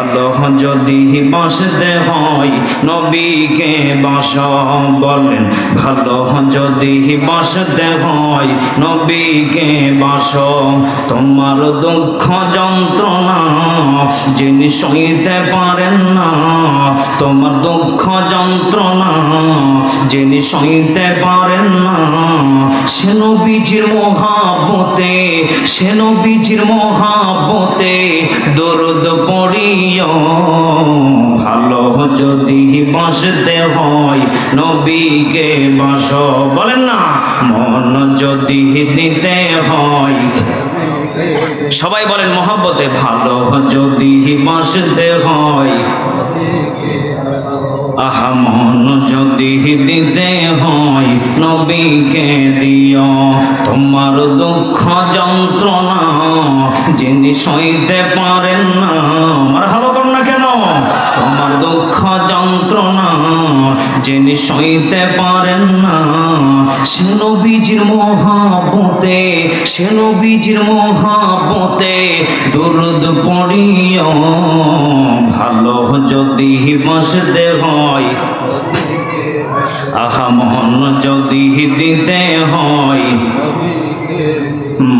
ভালো যদি বাসতে হয়, নবীকে বাস বলেন, ভালো যদি বাসতে হয়, নবীকে বাস। তোমার দুঃখ যন্ত্রণা যিনি সইতে পারেন না, তোমার দুঃখ যন্ত্রণা যিনি সইতে পারেন না। সে নবীজির মহাবতে সে নবীজির মহাবতে দরদ পড়িও ভালো যদি বাসতে হয়, নবীকে বাস। বলেন না, মন যদি দিতে হয়। সবাই বলেন, মহাব্বতে ভালো যদি বাসতে হয়। আহা, মন যদি দিতে হয়, নবীকে দিও। তোমার দুঃখ যন্ত্রণা যিনি সইতে পারেন না। আর ভালো কর না কেন? তোমার দুঃখ যন্ত্রণা যিনি সইতে পারেন না। সে নবীজির মহাবতে সে নবীজির মহাবতে দুরুদ পড়িও। ভালো যদি বাসতে হয় আহা মন যদি দিতে হয়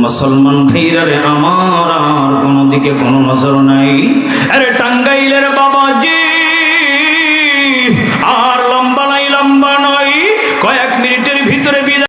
মুসলমান ভাইরারে আমার আর কোনো দিকে কোনো নজর নাই। আরে